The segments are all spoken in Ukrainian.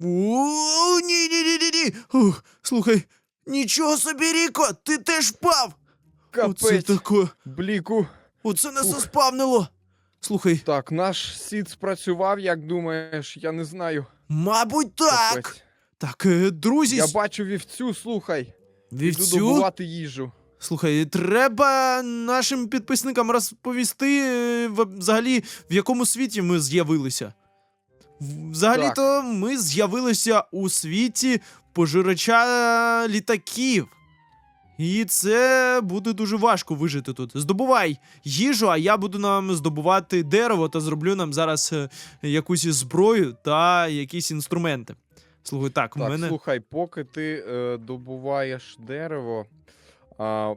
О, ні, ні, ні, ні, ні. Ух, слухай, нічого собі, Ріко, ти теж впав. Оце Капець, таке. бліку. Оце нас заспавнило. Слухай, Так, наш сід спрацював, як думаєш, я не знаю. мабуть, так. Капець. Так, е, друзі, Я бачу вівцю, слухай. Іду добувати їжу. Слухай, треба нашим підписникам розповісти е, взагалі, в якому світі ми з'явилися. Взагалі-то ми з'явилися у світі пожирача літаків. І це буде дуже важко вижити тут. Здобувай їжу, а я буду нам здобувати дерево та зроблю нам зараз е, якусь зброю та якісь інструменти. Слухай, так, у Так, мене. слухай, поки ти е, добуваєш дерево, а,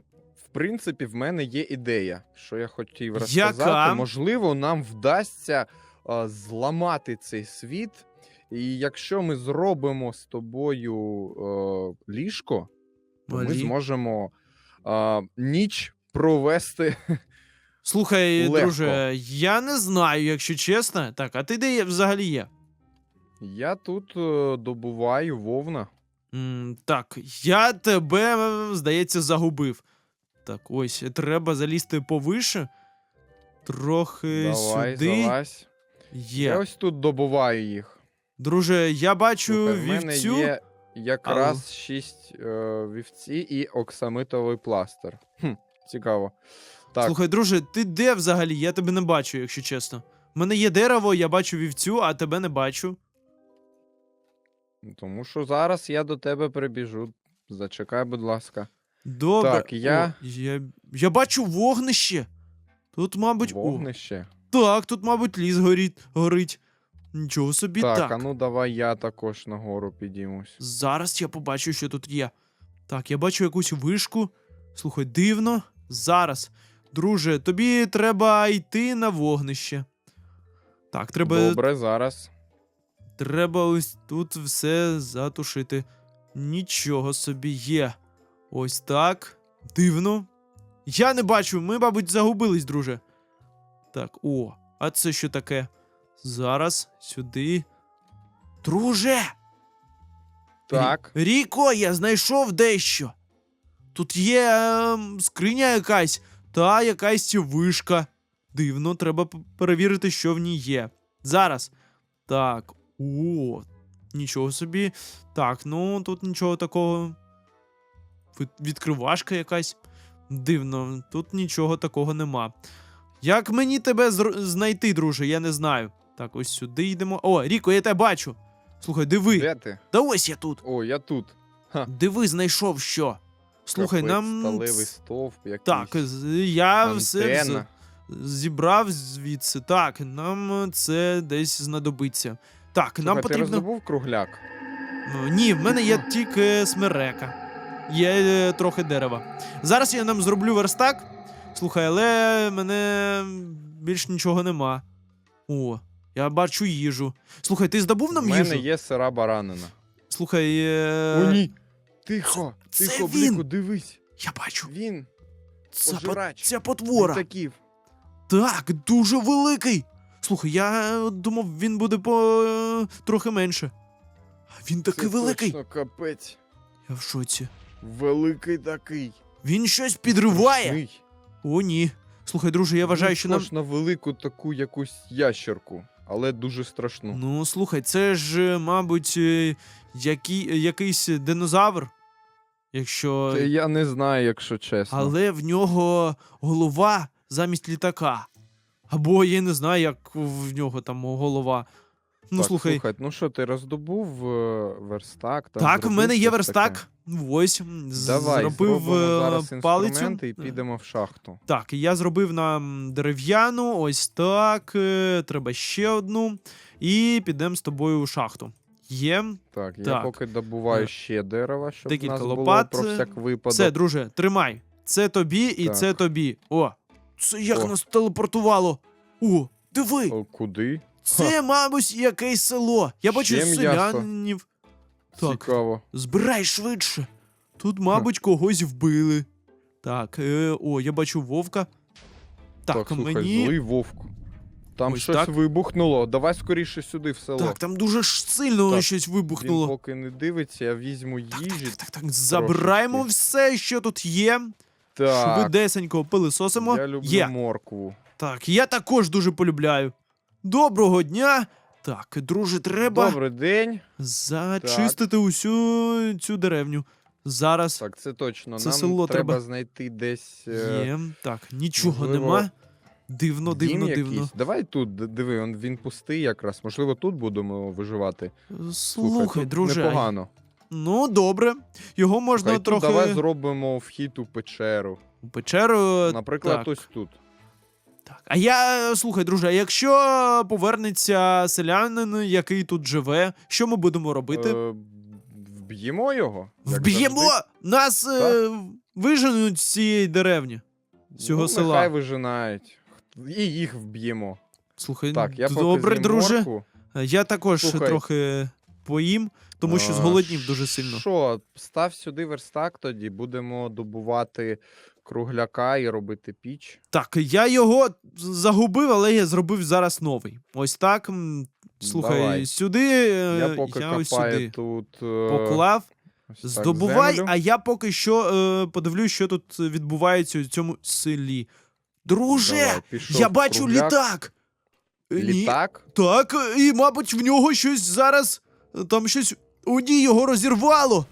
в принципі, в мене є ідея, що я хотів розказати. Яка? Можливо, нам вдасться зламати цей світ. І якщо ми зробимо з тобою е, ліжко, то ми зможемо а, ніч провести. Слухай, Легко. друже, я не знаю, якщо чесно. Так, а ти де взагалі є? Я тут е, добуваю вовна. М, так, я тебе, е, здається, загубив. Так, ось, треба залізти повише. Трохи Давай, сюди. залазь. Є. Я ось тут добуваю їх. Друже, я бачу Слухай, в мене вівцю. є якраз шість е, вівці і оксамитовий пластир. Хм, цікаво. Так, Слухай, друже, ти де взагалі? Я тебе не бачу, якщо чесно. У мене є дерево, я бачу вівцю, а тебе не бачу. тому що зараз я до тебе прибіжу. Зачекай, будь ласка. Добре. Так, я- О, я... я бачу вогнище. Тут, мабуть, о, Вогнище. Так, тут, мабуть, ліс горить. горить. Нічого собі Так, так. а ну давай я також нагору підіймусь. Зараз я побачу, що тут є. Так, я бачу якусь вишку. Слухай, дивно. Зараз. Друже, тобі треба йти на вогнище. Так, треба, Добре, зараз. треба ось тут все затушити. Нічого собі є. Ось так. Дивно. Я не бачу, ми, мабуть, загубились, друже. Так, о, а це що таке? Зараз сюди. Друже! Так. Ріко, я знайшов дещо. Тут є ем, скриня якась та якась вишка. Дивно, треба перевірити, що в ній є. Зараз. Так. О, нічого собі. Так, ну тут нічого такого. Відкривашка якась. Дивно, тут нічого такого нема. Як мені тебе зр- знайти, друже, я не знаю. Так, ось сюди йдемо. О, Ріко, я тебе бачу. Слухай, диви. Де ти? Та ось я тут. О, я тут. Диви, знайшов що. Слухай, Капець, нам. Сталевий стовп, якийсь. Так, я все антенна. зібрав звідси. Так, нам це десь знадобиться. Так, нам Слухай, ти потрібно. роздобув кругляк? Е, Ні, в мене є тільки смерека. Є е, трохи дерева. Зараз я нам зроблю верстак. Слухай, але мене більш нічого нема. О, я бачу їжу. Слухай, ти здобув нам У нам мене їжу? є сира баранина. Слухай. Е... О, ні. Тихо, це тихо, він. Бліку, дивись. Я бачу. Він Це, по... пожирач. Ця потвора. літаків. Так, дуже великий. Слухай, я е, думав, він буде по е, трохи менше. А він такий Це великий. Точно капець. Я в шоці. Великий такий. Він щось підриває. Страшний. О, ні. Слухай, друже, я вважаю, що нам. на велику таку якусь ящерку, але дуже страшну. Ну, слухай, це ж, е, мабуть, е, який, якийсь динозавр. Якщо. Це я не знаю, якщо чесно. Але в нього голова замість літака. Або я не знаю, як в нього там голова. Ну, так, слухай, слухай, ну що, ти роздобув е, верстак? Там Так, в зробив мене є щось верстак. таке? Ось, з- Давай, зробив зробимо е, зараз палицю. інструменти і підемо в шахту. Так, я зробив нам дерев'яну, ось так. е, Треба ще одну. І підемо з тобою у шахту. Є. Так, я Так. поки добуваю Е, ще дерева, щоб декілька нас було лопат, про е, всяк випадок. Все, друже, тримай. Це тобі і Так. це тобі. О, це як О. нас телепортувало. О, диви! О, куди? Це, мабуть, якесь село. Я бачу селянів. Так. Цікаво. Збирай швидше. Тут, мабуть, когось вбили. Так, е, о, я бачу вовка. Так, слухай, мені. злий вовк. Там Ось щось так. вибухнуло. Давай скоріше сюди в село. Так, там дуже ж сильно Так, щось Він вибухнуло. поки не дивиться, я візьму Так, їжі. так, так, так, так. Забираємо все, що тут є. Так, Швидесенько пилисосимо. я люблю Є. моркву. Так, я також дуже полюбляю. Доброго дня. Так, друже, треба Добрий день. зачистити усю цю деревню. Зараз Так, це точно. Це Нам село треба, треба. знайти десь е, є. Так, нічого можливо, нема. Дивно, дім дивно, якийсь. дивно. Давай тут, д- диви, он, він пустий якраз. Можливо, тут будемо виживати. Слухай, тут друже. Непогано. Ну, добре. Його можна Слухай, тут трохи давай зробимо вхід у печеру. у печеру. Наприклад, так. ось тут. Так. А я, слухай, друже, а якщо повернеться селянин, який тут живе, що ми будемо робити? Е, вб'ємо його? як Вб'ємо! завжди? Нас е, виженуть з цієї деревні. з цього ну, села. Нехай вижинають. І їх вб'ємо. Слухай, Так, я поки добре, з'їм друже. моркву. Я також Слухай. трохи поїм, тому що А, зголоднів дуже сильно. Що, став сюди верстак тоді, будемо добувати кругляка і робити піч. Так, я його загубив, але я зробив зараз новий. Ось так. Слухай, Давай. сюди е, я поки ось копаю сюди тут. е, поклав. ось так Здобувай, землю. а я поки що е, подивлюсь, що тут відбувається у цьому селі. Друже, Давай, пішов я бачу кругляк. літак. Е, ні, Літак? Так, і, мабуть, в нього щось зараз. Там щось. У ній його розірвало.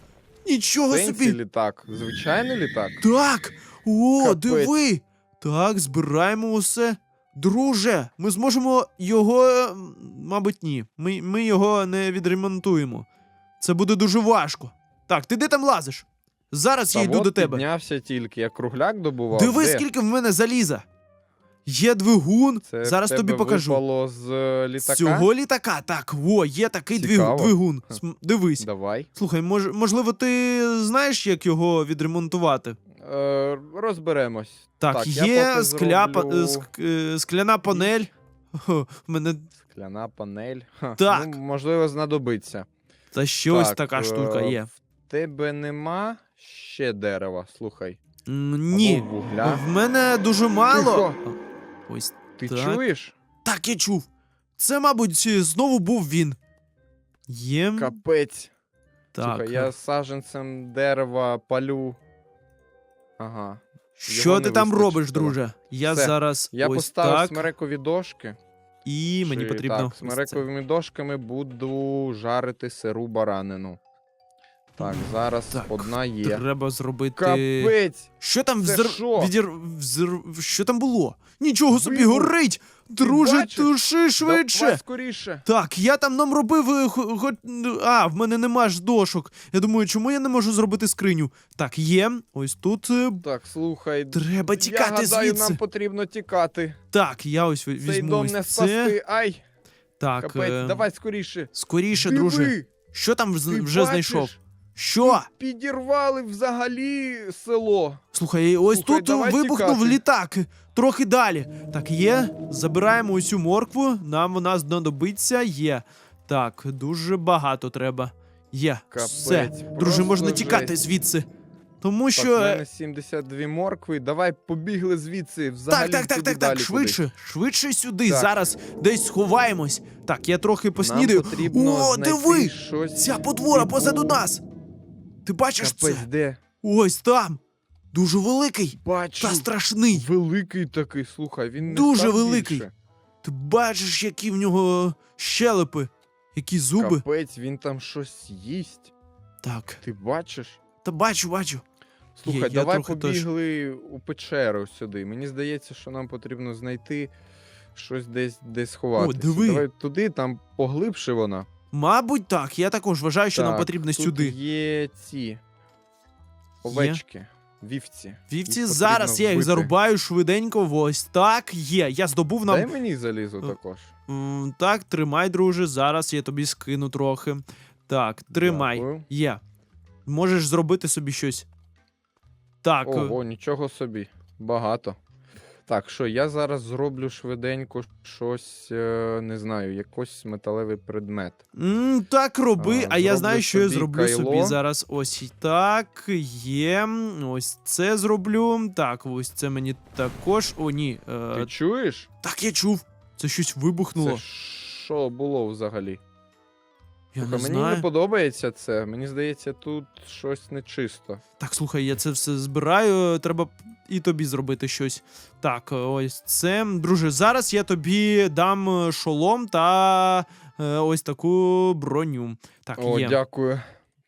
Нічого Сенсі собі. літак. Звичайний літак. Так. О, Капець. диви. Так, збираємо усе. Друже, ми зможемо його. Мабуть, ні. Ми, ми його не відремонтуємо. Це буде дуже важко. Так, ти де там лазиш? Зараз Та я йду от до тебе. піднявся тільки, я кругляк добував. Диви, Де? скільки в мене заліза. Є двигун. Це Зараз тобі покажу. випало з е, літака? Цього літака, так, о, є такий Цікаво. двигун. См- Дивись. Давай. Слухай, мож, можливо, ти знаєш, як його відремонтувати? Е, розберемось. Так, Так, я є поки скляпа, зроблю е, ск- е, скляна панель. Хо, в мене Скляна панель. Ха, Так. Ну, можливо, знадобиться. та ще ось Так, така е, штука є. В тебе нема ще дерева, слухай. М, Ні, Або вугля. в мене дуже мало. Тихо. Ось Ти так. чуєш? так я чув. Це, мабуть, е, знову був він. Є. Капець. Так. Слухай, я саджанцем дерева палю. Ага. Що його ти там робиш, друже? Я Все. зараз Я ось поставив так. смерекові дошки. І мені Чи- потрібно. Так, смерековими дошками буду жарити сиру баранину. Так, зараз Так, одна є. Треба зробити. Капець! Що там Це взр... що? Відір... взр... Що там було? Нічого собі Вибух. горить! Друже, бачиш? туши швидше! Давай скоріше. Так, я там нам робив. е, хо- хо- А, в мене нема ж дошок. Я думаю, чому я не можу зробити скриню? Так, є. Ось тут. е, Так, слухай. Треба тікати я гадаю, звідси. нам потрібно тікати. Так, я ось ві- Цей візьму дом ось не це. спасти. Ай, Так, капець, е, давай скоріше. скоріше, Диви, друже. Що там вз- ти вже бачиш? знайшов? Що? Підірвали взагалі село. Слухай, ось Слухай, тут давай вибухнув тікати. літак. Трохи далі. Так, є. Забираємо усю моркву. Нам вона знадобиться. Є. Так, дуже багато треба. Є. Капець, Все. Друже, просто можна тікати жесть. звідси. Тому Так, що. в мене 72 моркви. Давай побігли звідси. Взагалі Так, так, так, туди так, так, далі швидше, швидше сюди. Так. Зараз десь сховаємось. Так, я трохи поснідаю. Нам потрібно О, знайти диви! щось. Ця потвора позаду нас. Ти бачиш Капець, це? де? Ось там. Дуже великий Бачу. та страшний. Великий такий, слухай, він не Дуже став великий. більше. Ти бачиш, які в нього щелепи, які зуби. Капець, він там щось їсть. Так, Ти бачиш? та бачу, бачу. Слухай, я давай трохи теж. побігли у печеру сюди. Мені здається, що нам потрібно знайти щось десь десь сховатися. диви. Давай туди, там поглибше вона. Мабуть, так. Я також вважаю, що нам Так, потрібно тут сюди. Є ці овечки, вівці. Вівці їх зараз потрібно я їх вбити. зарубаю швиденько. Ось так є. Я здобув нам. Дай мені залізу Е, також. М, Так, тримай, друже. Зараз я тобі скину трохи. Так, тримай. Дякую. Є. Можеш зробити собі щось. Так. е, Ого, нічого собі. Багато. Так, що я зараз зроблю швиденько щось, е, не знаю, якийсь металевий предмет. М, так, роби, а, А, я знаю, що я зроблю кайло. собі зараз. Ось так, є. Ось це зроблю. Так, ось це мені також. О, ні. Ти Е, чуєш? так, я чув. Це щось вибухнуло. Це що було взагалі? Я Слухай, не мені знаю. не подобається це. Мені здається, тут щось нечисто. Так, слухай, я це все збираю. Треба і тобі зробити щось. Так, ось це. Друже, зараз я тобі дам е, шолом та е, ось таку броню. Так, О, є. дякую.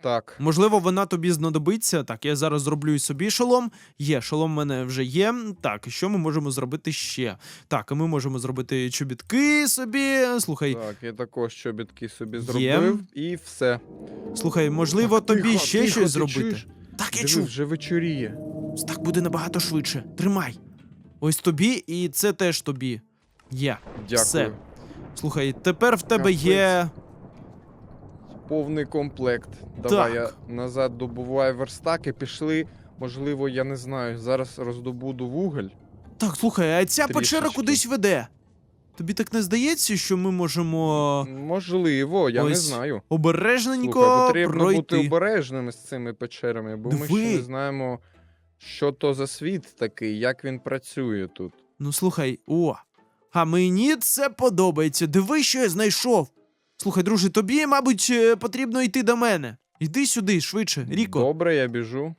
Так. Можливо, вона тобі знадобиться. Так, я зараз зроблю і собі шолом. Є, шолом в мене вже є. Так, що ми можемо зробити ще? Так, ми можемо зробити чобітки собі. Слухай, Так, я також чобітки собі Є. і все. слухай, можливо, Так, тобі тихо, ще тихо, щось ти зробити. чуєш? Так, я Диви, чув. вже вечоріє. Так буде набагато швидше. Тримай. Ось тобі, і це теж тобі. Є. Дякую. Все. Слухай, тепер в тебе Капець. є. Повний комплект. Давай я назад добуваю верстаки, пішли. Можливо, я не знаю. Зараз роздобуду вуголь. Так, слухай, а ця печера кудись веде. Тобі так не здається, що ми можемо Можливо, я не знаю. обережненько Слухай, потрібно пройти. бути обережними з цими печерами, бо ми ще не знаємо, що то за світ такий, як він працює тут. Ну слухай, о. А мені це подобається. Диви, що я знайшов. Слухай, друже, тобі, мабуть, е, потрібно йти до мене. Йди сюди, швидше, Ріко. Добре, я біжу.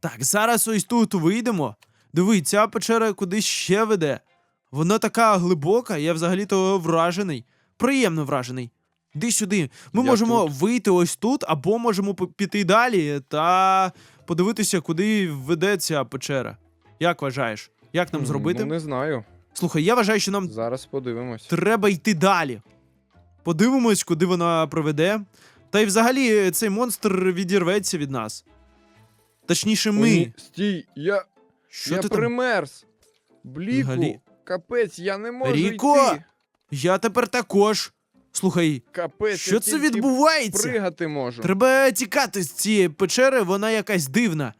Так, зараз ось тут вийдемо. Диви, ця печера кудись ще веде. Вона така глибока, я взагалі-то вражений. Приємно вражений. Іди сюди. Ми Я можемо тут. вийти ось тут, або можемо п- піти далі та подивитися, куди веде ця печера. Як вважаєш? Як нам зробити? Ну, не знаю. Слухай, я вважаю, що нам Зараз подивимось. треба йти далі. Подивимось, куди вона приведе. Та й взагалі цей монстр відірветься від нас. Точніше, ми. ні, Стій, я, Що я ти там? примерз. Бліку, Взагалі- капець, я не можу Ріко! йти. Я тепер також. Слухай, Капець, що я це тільки відбувається? Пригати можу. Треба тікати з цієї печери, вона якась дивна.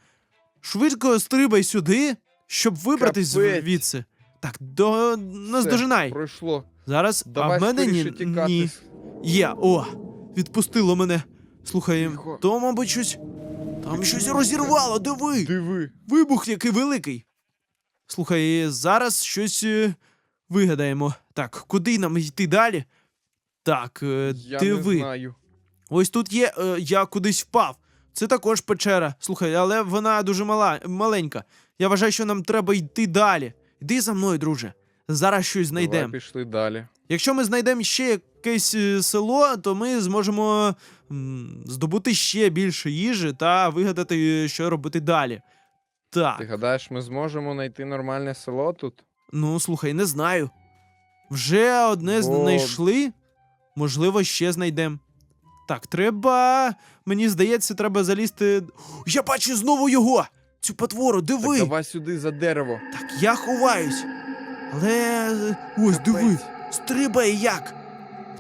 Швидко стрибай сюди, щоб вибратись Капець. звідси. Так, до нас Все, дожинай. Пройшло. Зараз, Давай а в мене ні. скоріше тікати. ні. Є, о, відпустило мене. Слухай, Тихо. то, мабуть, щось. Там щось розірвало, диви! Диви. Вибух який великий. Слухай, зараз щось е, вигадаємо. Так, куди нам йти далі? Так, е, Я диви. не знаю. Ось тут є, е, я кудись впав. Це також печера. Слухай, але вона дуже мала, маленька. Я вважаю, що нам треба йти далі. Йди за мною, друже. Зараз щось знайдемо. пішли далі. Якщо ми знайдемо ще якесь е, село, то ми зможемо здобути ще більше їжі та вигадати, що робити далі. Так. Ти гадаєш, ми зможемо знайти нормальне село тут? Ну, слухай, не знаю. Вже одне Бо- знайшли, можливо, ще знайдемо. Так, треба. Мені здається, треба залізти. Я бачу знову його! Цю потвору, диви! Так, давай сюди за дерево. Так, я ховаюсь. Але. Ось, диви, Капець. стрибає як!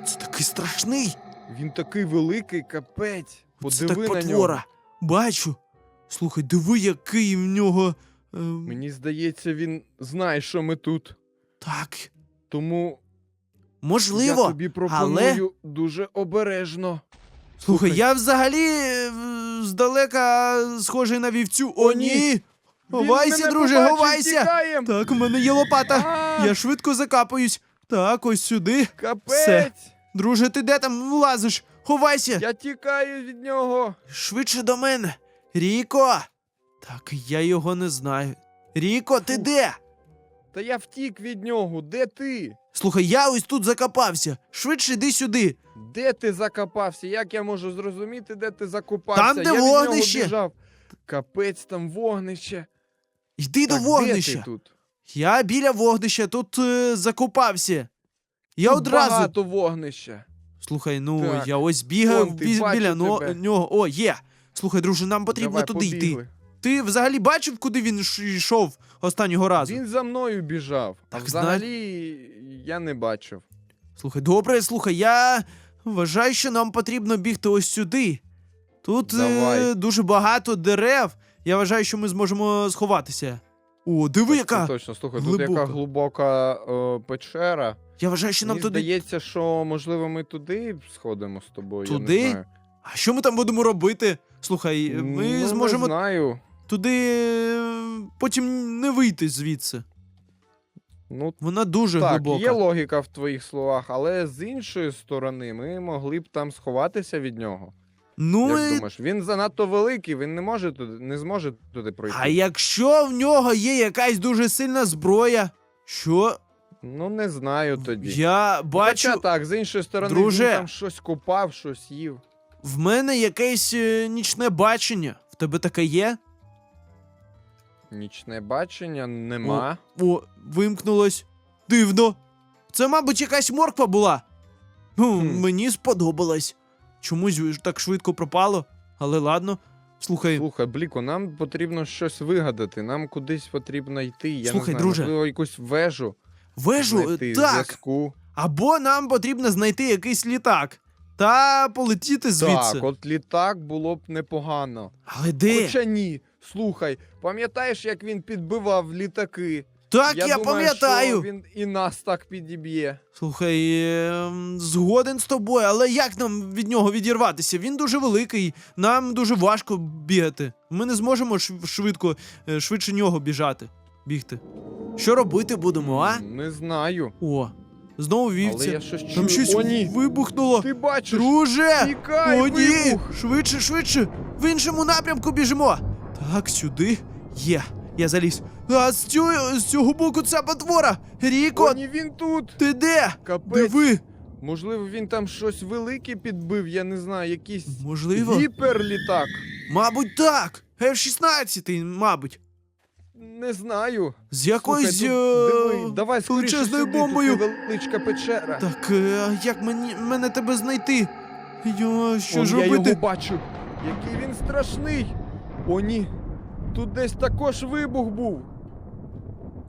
Це такий страшний! Він такий великий, капець. Це Подиви так на потвора. нього. Бачу. Слухай, диви, який в нього. Е, Мені здається, він знає, що ми тут. Так. Тому Можливо. я тобі пропоную дуже обережно. Слухай, я взагалі е, здалека схожий на вівцю. О, ні. Ховайся, мене друже, побачив, ховайся! тікаєм! Так, у мене є лопата. А, Я швидко закапаюсь. Так, ось сюди. Капець! Друже, ти де там лазиш? Ховайся! Я тікаю від нього. Швидше до мене. Ріко! Так, я його не знаю. Ріко, ти де? Та я втік від нього. Де ти? Слухай, я ось тут закопався. Швидше йди сюди. Де ти закопався? Як я можу зрозуміти, де ти закопався? Там, де я від вогнище. нього біжав. Капець, там вогнище. Йди Так, до вогнища. Де ти тут? Я біля вогнища тут е, закопався. Я Тут одразу. багато вогнища. Слухай, ну Так, я ось бігав вон ти, бі- бачу біля но- тебе. нього. О, є. Слухай, друже, нам потрібно Давай, туди йти. Ти взагалі бачив, куди він йшов останнього разу? Він за мною біжав. Так, а взагалі я не бачив. Слухай, добре, слухай, я вважаю, що нам потрібно бігти ось сюди. Тут е, дуже багато дерев. Я вважаю, що ми зможемо сховатися. О, диви, Так, яка. Це точно, слухай, тут яка глибока е, печера. Я вважаю, що нам Мені туди. здається, що можливо ми туди сходимо з тобою. Туди? Я не знаю. А що ми там будемо робити? Слухай, ми ну, зможемо Не знаю. Туди потім не вийти звідси. Ну Вона дуже так, глибока. є логіка в твоїх словах, але з іншої сторони, ми могли б там сховатися від нього. Ну Як і думаєш, він занадто великий, він не може туди, не зможе туди пройти. А якщо в нього є якась дуже сильна зброя, що Ну не знаю тоді. я бачу, Хоча так, з іншої сторони, Друже. він там щось купав, щось їв. в мене якесь е, нічне бачення. В тебе таке є? Нічне бачення нема. О, вимкнулось. Дивно. Це, мабуть, якась морква була. Ну, Хм. мені сподобалось. Чомусь так швидко пропало, але ладно. Слухай, Слухай, Бліко, нам потрібно щось вигадати, нам кудись потрібно йти. Я Слухай, не знаю, друже. можливо, якусь вежу. вежу, знайти, так. зв'язку. Або нам потрібно знайти якийсь літак та полетіти звідси. Так, от літак було б непогано. Але де? Хоча ні. Слухай, пам'ятаєш, як він підбивав літаки? Так, я, думаю, пам'ятаю. Він і нас так підіб'є. Слухай, ем, згоден з тобою, але як нам від нього відірватися? Він дуже великий, нам дуже важко бігати. Ми не зможемо шв- швидко, е, швидше нього біжати, бігти. Що робити будемо, а? Не знаю. О, знову Але я вівця. щось чую. Щось О, ні. вибухнуло. Ти бачиш? Друже! Тікай, О, ні! вибух! Швидше, швидше! В іншому напрямку біжимо! Так, сюди. Є. Я заліз. А з цього, з цього боку ця потвора! Ріко, О, ні, він тут! ти де? Капець. Диви! Можливо, він там щось велике підбив, я не знаю, якийсь Можливо. гіперлітак. Мабуть, так. F-16, мабуть. Не знаю. З якоюсь. Слухай, е, диви, давай скоріше величезною сюди, бомбою. Тут величка печера. Так, е, як мені мене тебе знайти? Йо, що Он, ж я робити? його бачу. Який він страшний. О, ні. Тут десь також вибух був.